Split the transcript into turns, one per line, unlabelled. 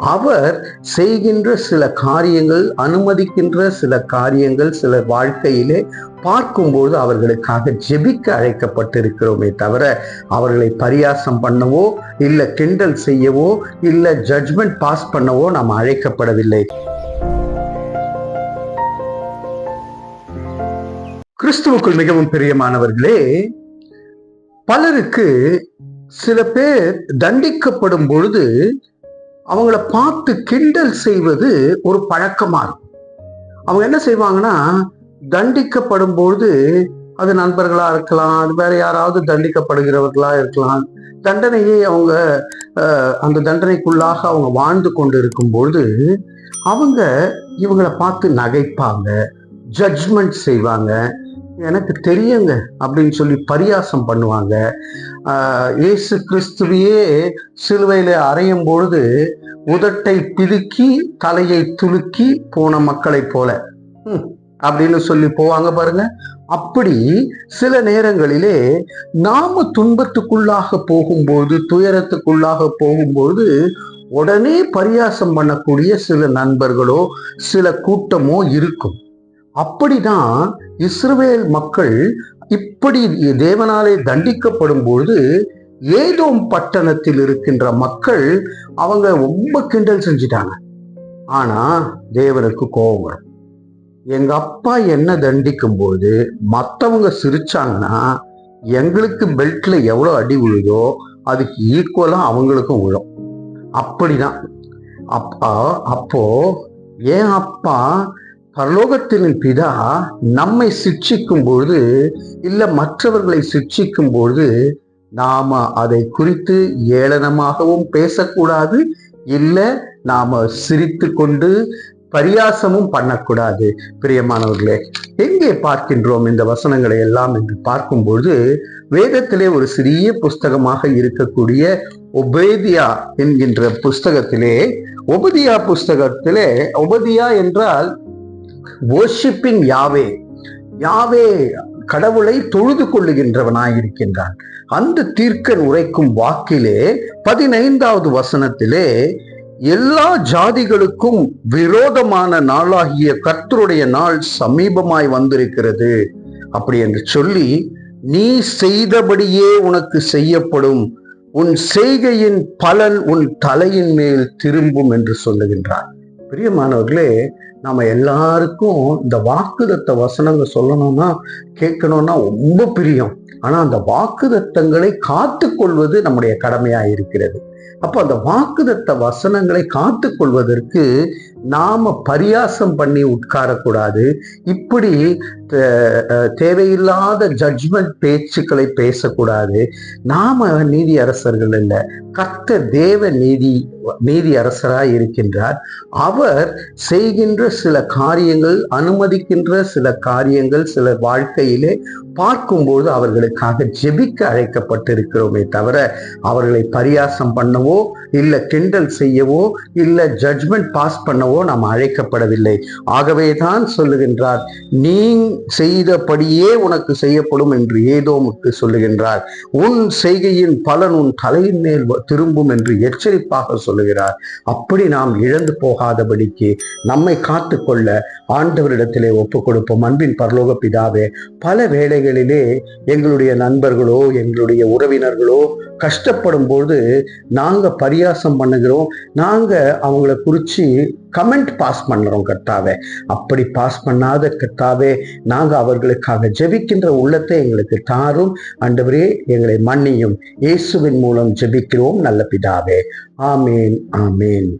அவர் செய்கின்ற சில காரியங்கள் அனுமதிக்கின்ற சில காரியங்கள் சில வாழ்க்கையிலே பார்க்கும்போது அவர்களுக்காக ஜெபிக்க அழைக்கப்பட்டிருக்கிறோமே தவிர அவர்களை பரியாசம் பண்ணவோ இல்ல கிண்டல் செய்யவோ இல்ல ஜட்ஜ்மெண்ட் பாஸ் பண்ணவோ நாம் அழைக்கப்படவில்லை. கிறிஸ்துவுக்குள் மிகவும் பிரியமானவர்களே பலருக்கு சில பேர் தண்டிக்கப்படும் பொழுது அவங்கள பார்த்து கிண்டல் செய்வது ஒரு பழக்கமாக இருக்கும் அவங்க என்ன செய்வாங்கன்னா தண்டிக்கப்படும் பொழுது அது நண்பர்களாக இருக்கலாம் அது வேற யாராவது தண்டிக்கப்படுகிறவர்களாக இருக்கலாம் தண்டனையை அவங்க அந்த தண்டனைக்குள்ளாக அவங்க வாழ்ந்து கொண்டு இருக்கும் பொழுது அவங்க இவங்களை பார்த்து நகைப்பாங்க ஜட்ஜ்மெண்ட் செய்வாங்க எனக்கு தெரியுங்க அப்படின்னு சொல்லி பரியாசம் பண்ணுவாங்க. இயேசு கிறிஸ்துவையே சிலுவையில அறையும் பொழுது உதட்டை பிதுக்கி தலையை துலுக்கி போன மக்களைப் போல. அப்படின்னு சொல்லி போவாங்க பாருங்க. அப்படி சில நேரங்களிலே நாம துன்பத்துக்குள்ளாக போகும்போது துயரத்துக்குள்ளாக போகும்போது உடனே பரியாசம் பண்ணக்கூடிய சில நண்பர்களோ சில கூட்டமோ இருக்கும். அப்படிதான் இஸ்ரவேல் மக்கள் இப்படி தேவனாலே தண்டிக்கப்படும் பொழுது ஏதோ பட்டணத்தில் இருக்கின்ற மக்கள் அவங்க ரொம்ப கிண்டல் செஞ்சிட்டாங்க. ஆனா தேவனுக்கு கோபம் வரும். எங்க அப்பா என்ன தண்டிக்கும் போது மத்தவங்க சிரிச்சாங்கன்னா எங்களுக்கு பெல்ட்ல எவ்வளவு அடி விழுதோ அதுக்கு ஈக்குவலா அவங்களுக்கும் விழும். அப்படிதான். அப்பா அப்போ ஏன் அப்பா பரலோகத்தின் பிதா நம்மை சிக்ஷிக்கும் பொழுது இல்ல மற்றவர்களை சிக்ஷிக்கும் பொழுது நாம அதை குறித்து ஏளனமாகவும் பேசக்கூடாது இல்ல நாம சிரித்து கொண்டு பரியாசமும் பண்ணக்கூடாது. பிரியமானவர்களே எங்கே பார்க்கின்றோம் இந்த வசனங்களை எல்லாம் என்று பார்க்கும்பொழுது வேதத்திலே ஒரு சிறிய புஸ்தகமாக இருக்கக்கூடிய ஒபேதியா என்கின்ற புஸ்தகத்திலே ஒபதியா புஸ்தகத்திலே ஒபதியா என்றால் வர்ஷிப்பிங் யாவே யாவே கடவுளை தொழுது கொள்ளுகின்றவனாய் இருக்கின்றான் அந்த தீர்க்கன் உரைக்கும் வாக்கிலே பதினைந்தாவது வசனத்திலே எல்லா ஜாதிகளுக்கும் விரோதமான நாளாகிய கர்த்தருடைய நாள் சமீபமாய் வந்திருக்கிறது. அப்படி என்று சொல்லி நீ செய்தபடியே உனக்கு செய்யப்படும். உன் செய்கையின் பலன் உன் தலையின் மேல் திரும்பும் என்று சொல்லுகின்றார் பிரியமானவர்களே நாம எல்லாருக்கும் இந்த வாக்குதத்த வசனங்கள் சொல்லணும்னா கேட்கணும்னா ரொம்ப பிரியம். ஆனா அந்த வாக்குதத்தங்களை காத்து கொள்வது நம்முடைய கடமையா இருக்கிறது. அப்போ அந்த வாக்குதத்த வசனங்களை காத்து கொள்வதற்கு நாம பரியாசம் பண்ணி உட்காரக்கூடாது. இப்படி தேவையில்லாத ஜட்ஜ்மெண்ட் பேச்சுக்களை பேசக்கூடாது. நாம நீதி அரசர்கள் இல்ல கத்த தேவ நீதி நீதி அரசராய் இருக்கின்றார். அவர் செய்கின்ற சில காரியங்கள் அனுமதிக்கின்ற சில காரியங்கள் சில வாழ்க்கையிலே பார்க்கும்போது அவர்களுக்காக ஜெபிக்க அழைக்கப்பட்டிருக்கிறோமே தவிர அவர்களை பரியாசம் பண்ணவோ இல்ல கிண்டல் செய்யவோ இல்ல ஜட்ஜ்மெண்ட் பாஸ் பண்ணவோ நாம் அழைக்கப்படவில்லை. ஆகவே தான் சொல்லுகின்றார் நீ செய்தபடியே உனக்கு செய்யப்படும் என்று ஏதோமுக்கு சொல்லுகின்றார். உன் செய்கையின் பலன் உன் தலையின் மேல் திரும்பும் என்று எச்சரிப்பாக சொல்லுகிறார். அப்படி நாம் இழந்து போகாதபடிக்கு நம்மை காத்துக்கொள்ள ஆண்டவரிடத்திலே ஒப்பு கொடுப்போம் அன்பின் பரலோக பிதாவே பல வேளைகளிலே எங்களுடைய நண்பர்களோ எங்களுடைய உறவினர்களோ கஷ்டப்படும் போது நாங்க பரியாசம் பண்ணுகிறோம். நாங்க அவங்கள குறிச்சு கமெண்ட் பாஸ் பண்ணுறோம் கர்த்தாவே. அப்படி பாஸ் பண்ணாத கர்த்தாவே நாங்க அவர்களுக்காக ஜெபிக்கின்ற உள்ளத்தை எங்களுக்கு தாரும். அண்டவரே எங்களை மன்னியும். இயேசுவின் மூலம் ஜெபிக்கிறோம் நல்ல பிதாவே. ஆமேன் ஆமேன்.